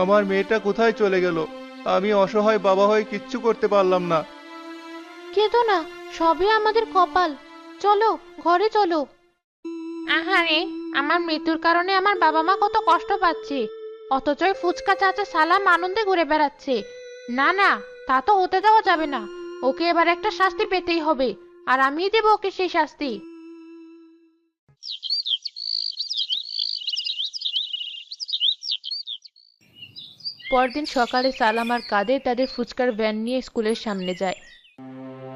আমার মেয়েটা কোথায় চলে গেল? আমি অসহায় বাবা হয়ে কিচ্ছু করতে পারলাম না। কেঁদো না, সবই আমাদের কপাল। চলো, ঘরে চলো। আহারে, আমার মৃত্যুর কারণে আমার বাবা মা কত কষ্ট পাচ্ছে। অথচ ফুচকা চাচা সালাম আনন্দে ঘুরে বেড়াচ্ছে। না না, তা তো হতে দেওয়া যাবে না। ওকে এবার একটা শাস্তি পেতেই হবে। আর আমিই দেবো ওকে সেই শাস্তি। পরদিন সকালে সালাম আর কাদের তাদের ফুচকার ভ্যান নিয়ে স্কুলের সামনে যায়।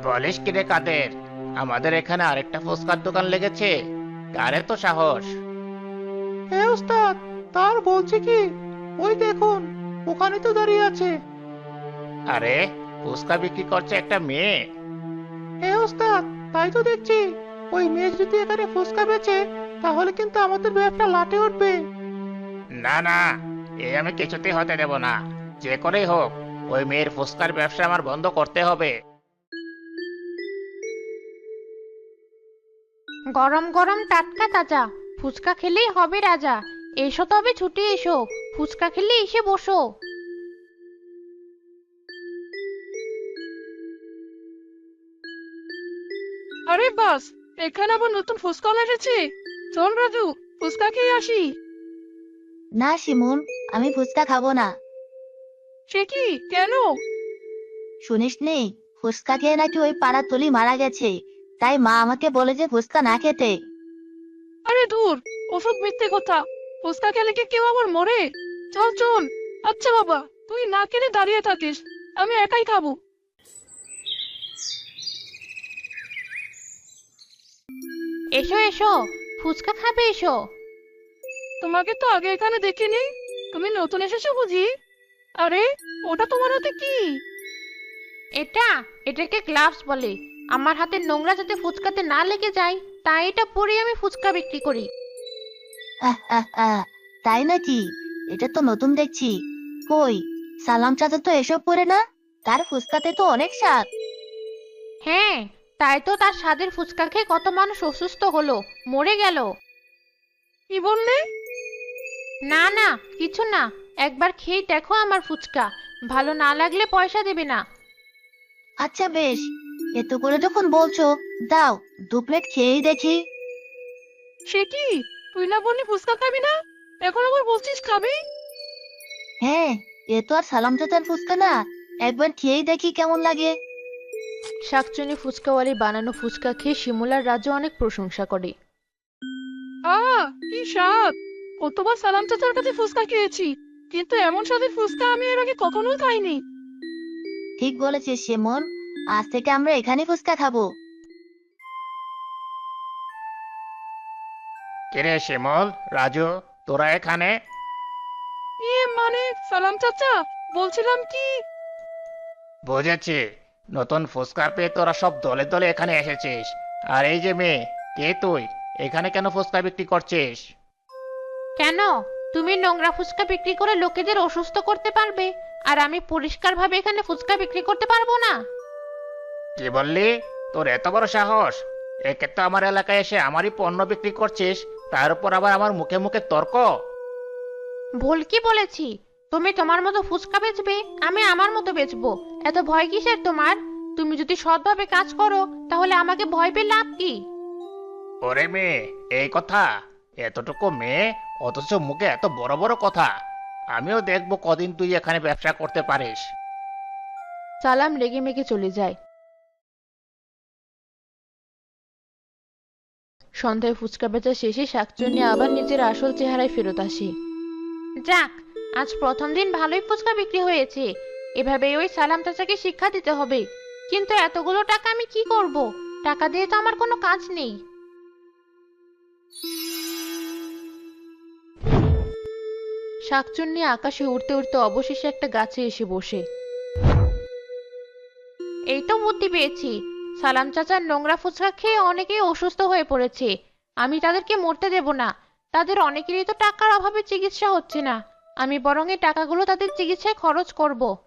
বলিস কি রে কাদের? আমাদের এখানে আরেকটা ফুচকার দোকান লেগেছে। কারে তো সাহস? হ্যাঁ ওস্তাদ তার বলছে কি? ওই দেখুন ওখানে তো দাঁড়িয়ে আছে। আরে ফুচকা বিক্রি করছে একটা মেয়ে। হ্যাঁ ওস্তাদ তাই তো দেখছি। ওই মেয়ে যদি এখানে ফুচকা বেচে তাহলে কিন্তু আমাদের ব্যবসা লাটে উঠবে। না না এ আমি কিছুতেই হতে দেব না। যে করেই হোক ওই মেয়ের ফুচকার ব্যবসা আমার বন্ধ করতে হবে। গরম গরম টাটকা তাজা ফুচকা খেলেই হবে রাজা। এসো তবে ছুটে এসো। ফুচকা খেলে এসে বসো। আরে বাস এখানে আবার নতুন ফুচকা এসেছে চল রাজু ফুচকা খেয়ে আসি। না শিমুন আমি ফুচকা খাব না। সে কি? কেন? শুনিস নি ফুচকা খেয়ে নাকি ওই পাড়ার তুলি মারা গেছে তাই মা আমাকে বলে যে ফুচকা না খেতে। আরে দূর ওসব মিথ্যে কথা। ফুচকা খেলে কি কেউ আবার মরে? চল চল। আচ্ছা বাবা তুই না কিনে দাঁড়িয়ে থাকিস আমি একাই খাব। এসো এসো ফুচকা খাবে এসো। তোমাকে তো আগে এখানে দেখিনি। তুমি নতুন এসেছ বুঝি? আরে ওটা তোমার হাতে কি? এটা এটাকে গ্লাভস বলে। আমার হাতে নোংরা যাতে ফুচকাতে না লেগে যায় তাই এটা পরে আমি ফুচকা বিক্রি করি। আহ, আহ, আহ, তাই নাকি? এটা তো নতুন দেখছি। কই সালাম চাচা তো এসব পরে না? তার ফুচকাতে তো অনেক স্বাদ। হ্যাঁ তাই তো তার স্বাদের ফুচকা খেয়ে কত মানুষ অসুস্থ হলো মরে গেল। কি বললে? না না কিছু না। একবার খেয়ে দেখো আমার ফুচকা। ভালো না লাগলে পয়সা দেবে না। আচ্ছা বেশ এত করে যখন বলছো দাও দু প্লেট খেয়েই দেখি। সে কি? তুই না বললি ফুচকা খাবি না? এখন আবার বলছিস খাবি? হ্যাঁ এ তো আর সালাম চাচার ফুচকা না। একবার খেয়েই দেখি কেমন লাগে। শাকচুনি ফুচকাওয়ালি বানানো ফুচকা খেয়ে শিমুলার রাজু অনেক প্রশংসা করে। আহ কি স্বাদ! কতবার সালাম চাচার কাছে ফুচকা খেয়েছি কিন্তু এমন স্বাদের ফুচকা আমি এর আগে কখনোই খাইনি। ঠিক বলেছিস সেমন আজ থেকে আমরা এখানে ফুচকা খাব। কিরে শিমল রাজু তোরা এখানে? এ মানে সালাম চাচা বলছিলাম কি? বুঝেছি নতুন ফুচকা পেয়ে তোরা সব দলে দলে এখানে এসেছিস। আর এই যে মেয়ে কে তুই? এখানে কেন ফুচকা বিক্রি করছিস? কেন? তুমি নোংরা ফুচকা বিক্রি করে লোকেদের অসুস্থ করতে পারবে আর আমি পরিষ্কারভাবে এখানে ফুচকা বিক্রি করতে পারব না। কি বললি? তোর এত বড় সাহস? একে তো আমার এলাকায় এসে আমারই পণ্য বিক্রি করছিস তার উপর আবার আমার মুখে মুখে তর্ক? ভুল কি বলেছি? তুমি তোমার মতো ফুচকা বেচবে আমি আমার মতো বেচবো। এত ভয় কিসের তোমার? তুমি যদি সৎভাবে কাজ করো তাহলে আমাকে ভয় পেয়ে লাভ কি? ওরে মেয়ে এই কথা। এতটুকু মেয়ে অথচ মুখে এত বড় বড় কথা। আমিও দেখব কদিন তুই এখানে ব্যবসা করতে পারিস। সালাম রেগে মেগে চলে যায়। সন্ধ্যায় ফুচকা বেচা শেষে শাকচুন্নি আবার নিজের আসল চেহারায় ফেরত আসে। যাক আজ প্রথম দিন ভালোই ফুচকা বিক্রি হয়েছে। এভাবে ওই সালাম চাচাকে শিক্ষা দিতে হবে। কিন্তু এতগুলো টাকা আমি কি করব? টাকা দিয়ে তো আমার কোনো কাজ নেই। শাকচুন্নি আকাশে উড়তে উড়তে অবশেষে একটা গাছে এসে বসে। এই তো বুদ্ধি পেয়েছি। সালাম চাচার নোংরা ফুচকা খেয়ে অনেকেই অসুস্থ হয়ে পড়েছে। আমি তাদেরকে মরতে দেব না। তাদের অনেকেরই তো টাকার অভাবে চিকিৎসা হচ্ছে না। আমি বরং এই টাকাগুলো তাদের চিকিৎসায় খরচ করব।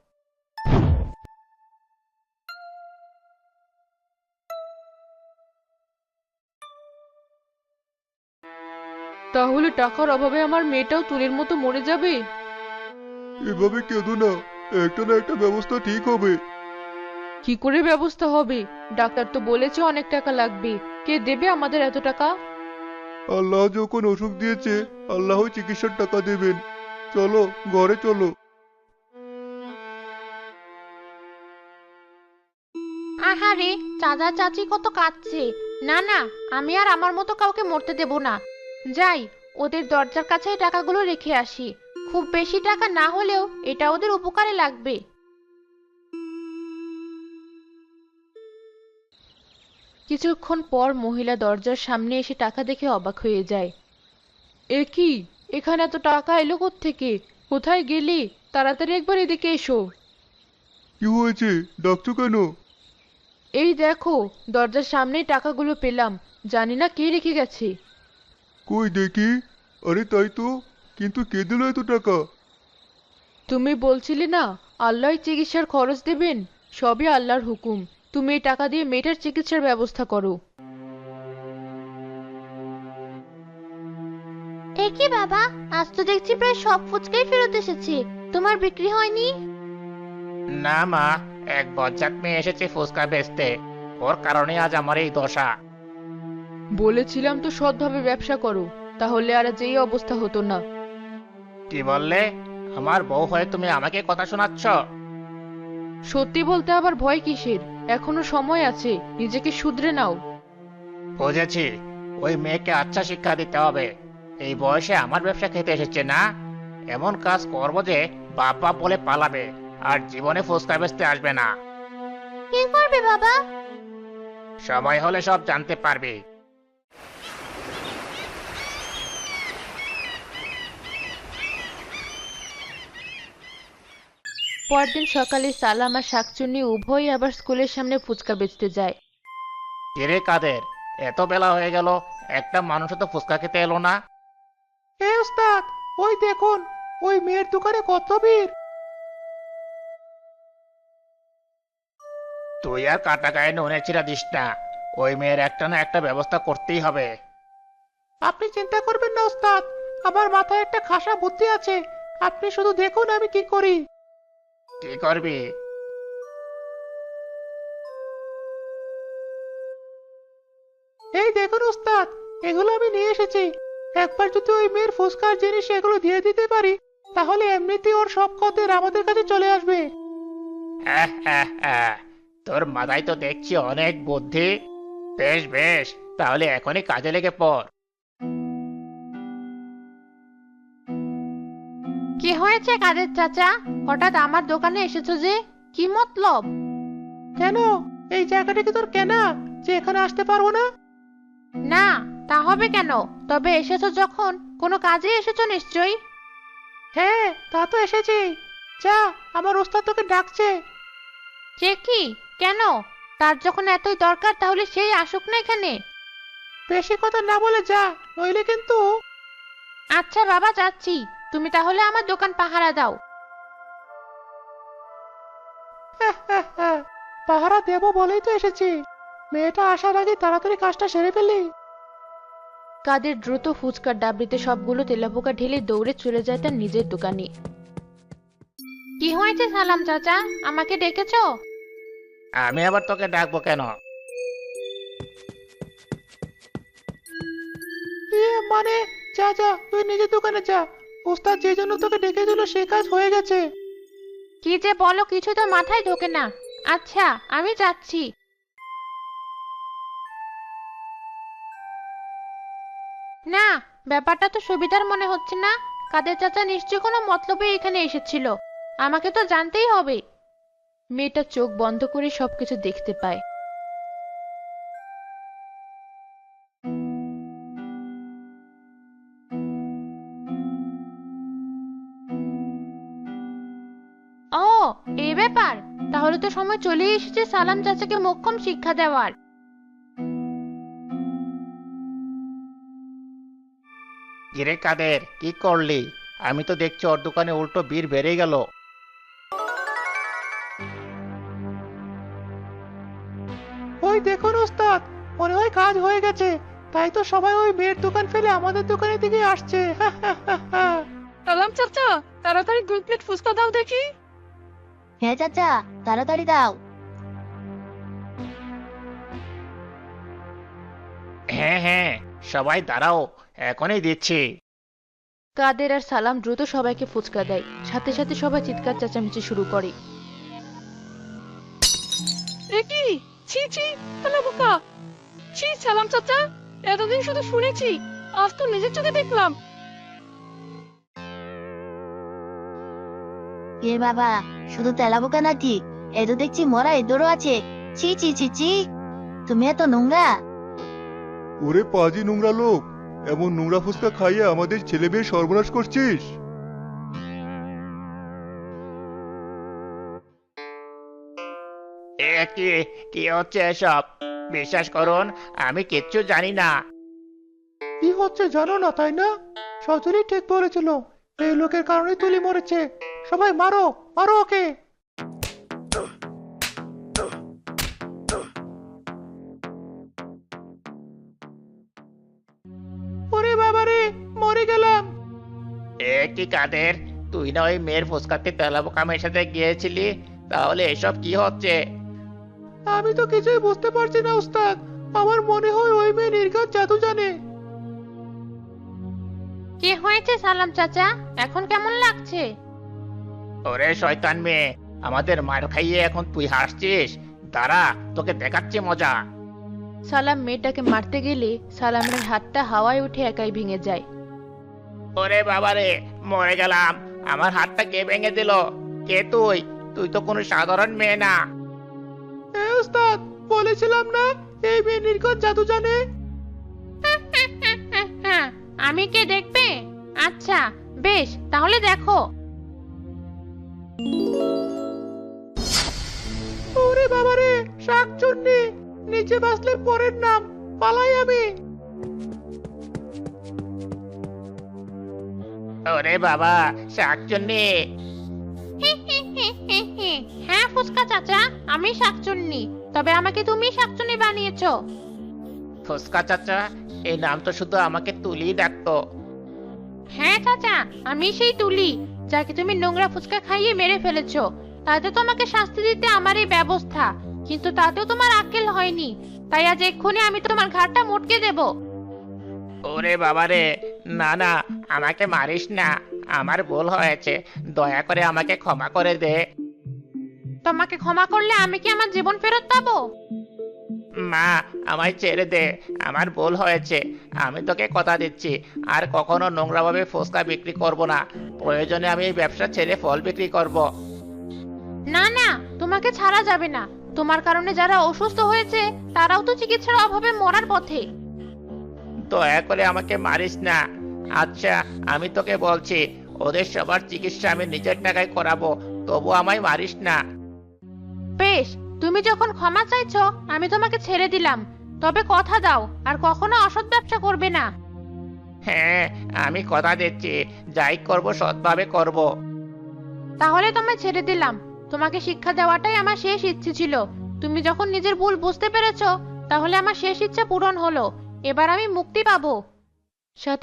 তাহলে টাকার অভাবে আমার মেয়েটাও তুলের মতো মরে যাবে? এভাবে কেঁদো না। একটা না একটা ব্যবস্থা ঠিক হবে। কি করে ব্যবস্থা হবে? ডাক্তার তো বলেছে অনেক টাকা লাগবে। কে দেবে আমাদের এত টাকা? আল্লাহ যখন অসুখ দিয়েছে আল্লাহ চিকিৎসার টাকা দেবেন। চলো ঘরে চলো। আহারে চাচা চাচি কত কাঁদছে। না না আমি আর আমার মতো কাউকে মরতে দেব না। যাই ওদের দরজার কাছেই টাকাগুলো রেখে আসি। খুব বেশি টাকা না হলেও এটা ওদের উপকারে লাগবে। কিছুক্ষণ পর মহিলা দরজার সামনে এসে টাকা দেখে অবাক হয়ে যায়। এ কি? এখানে এত টাকা এলো থেকে কোথায় গেলি? তাড়াতাড়ি একবার এদিকে এসো। কি হয়েছে? ডাকছো কেন? এই দেখো দরজার সামনেই টাকাগুলো পেলাম। জানি না কে রেখে গেছে। কই দেখি? আরে তাই তো কিন্তু কে দিল এত টাকা? তুমি বলছিলে না আল্লাহ চিকিৎসার খরচ দেবেন? সবই আল্লাহর হুকুম। তুমি এই টাকা দিয়ে মেয়েটার চিকিৎসার ব্যবস্থা করো। এ কি বাবা আজ তো দেখছি প্রায় সব ফুচকাই ফেরত এসেছে। তোমার বিক্রি হয়নি? না মা এক বজ্জাত মেয়ে এসেছে ফুচকা বেচতে। ওর কারণে আজ আমার এই দশা। বলেছিলাম তো সৎভাবে ব্যবসা করো তাহলে আর যেই অবস্থা হতো না। কি বললে? আমার বউ হয়ে তুমি আমাকে কথা শোনাচ্ছ? সত্যি বলতে আবার ভয় কিসের? এখনও সময় আছে নিজেকে শুধরে নাও। বুঝেছি ওই মেয়েকে আচ্ছা শিক্ষা দিতে হবে। এই বয়সে আমার ব্যবসা খেতে এসেছে না? এমন কাজ করব যে বাপ বাপ বলে পালাবে আর জীবনে ফুচকা বেচতে আসবে না। কি করবে বাবা? সময় হলে সব জানতে পারবি। পরদিন সকালে সালাম আর শাকচুন্নি উভয়ই আবার স্কুলের সামনে ফুচকা বেচতে যায়। কিরে কাদের? এত বেলা হয়ে গেল একটা মানুষও তো ফুচকা খেতে এলো না। এ ওস্তাদ ওই দেখুন ওই মেয়ের দোকানে কত ভিড়? তুই আর কাটা গায়ে নুনে ছিঁড়া দিস না ওই মেয়ের একটা না একটা ব্যবস্থা করতেই হবে। আপনি চিন্তা করবেন না ওস্তাদ আমার মাথায় একটা খাসা বুদ্ধি আছে আপনি শুধু দেখুন আমি কি করি। কি করবি? এই দেখুন ওস্তাদ এগুলো আমি নিয়ে এসেছি। একবার যদি ওই মেয়ের ফুসকার জিনিস এগুলো দিয়ে দিতে পারি তাহলে এমনিতেই ওর সব কদের আমাদের কাছে চলে আসবে। তোর মাথায় তো দেখছি অনেক বুদ্ধি। বেশ বেশ তাহলে এখনই কাজে লেগে পড়। হয়েছে কাদের চাচা? হঠাৎ আমার দোকানে এসেছ যে? কি মতলব? কেন? এই জায়গাটা কি তোর কেনা? যে এখানে আসতে পারব না? না তা হবে কেন? তবে এসেছ যখন? কোনো কাজে এসেছ নিশ্চয়ই? হ্যাঁ তা তো এসেছি। যা আমার ওস্তাদ তোকে ডাকছে। সে কি? কেন? তার যখন এতই দরকার তাহলে সেই আসুক না এখানে। বেশি কথা না বলে যা নইলে কিন্তু আচ্ছা বাবা যাচ্ছি। তুমি তাহলে আমার দোকান পাহারা দাও। পাহারা দেবো বলেই তো এসেছি। মেয়েটা আসার আগে তাড়াতাড়ি কাজটা সেরে ফেলি। কাদের দ্রুত ফুচকার ডাবড়িতে সবগুলো তেলাপোকা ঢেলে দৌড়ে চলে যায় তার নিজের দোকানে। কি হয়েছে সালাম চাচা? আমাকে ডেকেছো? আমি আবার তোকে ডাকবো কেন? ইয়ে মানে যা যা তুই নিজের দোকানে যা। ওস্তাদ যে জন্য তোকে ডেকে দিল সে কাজ হয়ে গেছে। কি যে বলো, কিছু তো মাথায় ঢোকে না। আচ্ছা আমি যাচ্ছি। না, ব্যাপারটা তো সুবিধার মনে হচ্ছে না। কাদের চাচা নিশ্চয় কোনো মতলবে এখানে এসেছিল। আমাকে তো জানতেই হবে। মেয়েটা চোখ বন্ধ করে সবকিছু দেখতে পায়। ব্যাপার? তাহলে তো সময় চলে এসেছে সালাম চাচাকে মোক্ষম শিক্ষা দেওয়ার। কিরে কাদের কি করলি? আমি তো দেখছি ওর দোকানে উল্টো বীর বেড়ে গেল। ওই দেখুন ওস্তাদ মনে হয় কাজ হয়ে গেছে। তাই তো সবাই ওই মেয়ের দোকান ফেলে আমাদের দোকানের দিকে আসছে। সালাম চাচা তাড়াতাড়ি দুই প্লেট ফুচকা দাও দেখি। হ্যাঁ চাচা তাড়াতাড়ি দাও হ্যাঁ হ্যাঁ সবাই দাঁড়াও এখনই দিচ্ছি। কাদের আর সালাম দ্রুত সবাইকে ফুচকা দেয়। সাথে সাথে সবাই চিৎকার চেঁচামেচি শুরু করে। এ কি? ছি ছি তাহলে বোকা। ছি সালাম চাচা এতদিন শুধু শুনেছি আজ তো নিজের চোখে দেখলাম। এ বাবা শুধু তেলাবোকা নাকি? এ তো দেখছি মরা এদরও আছে। ছি ছি ছি ছি। তুমি এত নোংরা। ওরে পাজি নোংরা লোক এমন নোংরা ফুচকা খাইয়ে আমাদের ছেলে মেয়ে সর্বনাশ করছিস? এ কি কি হচ্ছে এসব? বিশ্বাস করুন আমি কিচ্ছু জানি না। কি হচ্ছে জানো না তাই না? সজনী ঠিক বলেছিল এই লোকের কারণে তুলি মরেছে। সবাই মারো মারো ওকে। ওরে বাবারে মরে গেলাম। এ কি কাদের? তুই না ওই মেয়ের ফুসকাতে মেশাতে গিয়েছিলি? তাহলে এসব কি হচ্ছে? আমি তো কিছুই বুঝতে পারছি না উস্তাদ। আমার মনে হয় ওই মেয়ে নির্ঘাত জাদু জানে। কি হয়েছে সালাম চাচা? এখন কেমন লাগছে? ওরে শয়তান মেয়ে আমাদের মার খাইয়ে এখন তুই হাসছিস? দাঁড়া তোকে দেখাচ্ছি মজা। সালাম মেয়েটাকে মারতে গেলে সালামের হাতটা হাওয়ায় উঠে একাই ভেঙে যায়। ওরে বাবারে মরে গেলাম। আমার হাতটা কে ভেঙে দিল? কে তুই? তুই তো কোনো সাধারণ মেয়ে না। এ উস্তাদ বলেছিলাম না? এই মেয়ে নির্ঘাত জাদু জানে। আমি কে দেখবে? আচ্ছা বেশ তাহলে দেখো। ওরে বাবারে শাক চুন্নি নিচে বাসলে পরের নাম পালাই আমি। ওরে বাবা শাকচুন্নি। হ্যাঁ ফুচকা চাচা আমি শাকচুন্নি। তবে আমাকে তুমি শাকচুন্নি বানিয়েছো। ফুসকা চাচা এই নাম তো শুধু আমাকে তুলি ডাকতো হ্যাঁ চাচা আমি সেই তুলি যাকে তুমি নোংরা ফুচকা খাইয়ে মেরে ফেলেছো। তাতে তোমাকে শাস্তি দিতে আমার এই ব্যবস্থা কিন্তু তাতেও তোমার আক্কেল হয়নি। তাই আজ এক্ষুনি আমি তোমার ঘাটটা মোটকে দেব। ওরে বাবারে না না আমাকে মারিস না আমার ভুল হয়েছে দয়া করে আমাকে ক্ষমা করে দে। তোমাকে ক্ষমা করলে আমি কি আমার জীবন ফেরত পাবো? মা আমায় ছেড়ে দে। আমার ভুল হয়েছে। আমি তোকে কথা দিচ্ছি। আর কখনো নোংরাভাবে ফুচকা বিক্রি করব না। প্রয়োজনে আমি এই ব্যবসা ছেড়ে ফল বিক্রি করব। না না তোমাকে ছাড়া যাবে না। তোমার কারণে যারা অসুস্থ হয়েছে তারাও তো চিকিৎসার অভাবে মরার পথে। দয়া করে আমাকে মারিস না। আচ্ছা আমি তোকে বলছি ওদের সবার চিকিৎসা আমি নিজের টাকায় করাবো। তবু আমায় মারিস না। বেশ তুমি যখন ক্ষমা চাইছো আমি তোমাকে ছেড়ে দিলাম। তবে কথা দাও আর কখনো অসৎ ব্যবসা করবে না। হ্যাঁ আমি কথা দিচ্ছি। যাই করব সৎভাবে করব। তাহলে তোমায় ছেড়ে দিলাম। তোমাকে শিক্ষা দেওয়াটাই আমার শেষ ইচ্ছে ছিল। তুমি যখন নিজের ভুল বুঝতে পেরেছ তাহলে আমার শেষ ইচ্ছা পূরণ হলো। এবার আমি মুক্তি পাবো। সাথে